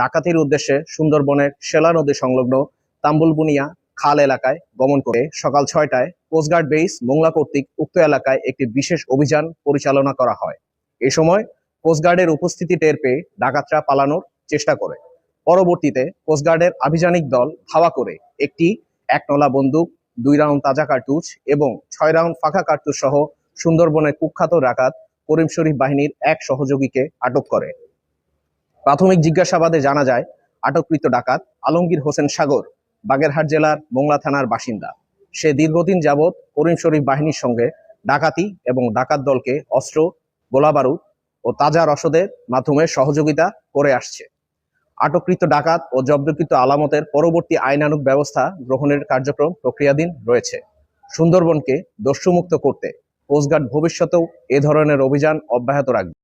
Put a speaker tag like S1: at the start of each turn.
S1: ডাকাতির উদ্দেশ্যে সুন্দরবনের শেলা নদী সংলগ্ন তাম্বুলবুনিয়া খাল এলাকায় গমন করে সকাল ছয়টায় কোস্টগার্ড বেস মোংলা কর্তৃক উক্ত এলাকায় একটি বিশেষ অভিযান পরিচালনা করা হয়। এ সময় কোস্টগার্ডের উপস্থিতি টের পেয়ে ডাকাতরা পালানোর চেষ্টা করে। পরবর্তীতে কোস্টগার্ডের আভিযানিক দল ধাওয়া করে একটি একনলা বন্দুক, দুই রাউন্ড তাজা কার্তুজ এবং ছয় রাউন্ড ফাঁকা কার্তুজ সহ সুন্দরবনের কুখ্যাত ডাকাত করিম শরীফ বাহিনীর এক সহযোগীকে আটক করে। প্রাথমিক জিজ্ঞাসাবাদে জানা যায়, আটককৃত ডাকাত আলমগীর হোসেন সাগর, বাগেরহাট জেলার মোংলা থানার বাসিন্দা। সে দীর্ঘদিন যাবৎ করিম শরীফ বাহিনীর সঙ্গে ডাকাতি এবং ডাকাত দলকে অস্ত্র, গোলাবারুদ ও তাজা রসদের মাধ্যমে সহযোগিতা করে আসছে। আটককৃত ডাকাত ও জব্দকৃত আলামতের পরবর্তী আইনানুগ ব্যবস্থা গ্রহণের কার্যক্রম প্রক্রিয়াধীন রয়েছে। সুন্দরবনকে দস্যুমুক্ত করতে কোস্টগার্ড ভবিষ্যতেও এ ধরনের অভিযান অব্যাহত রাখবে।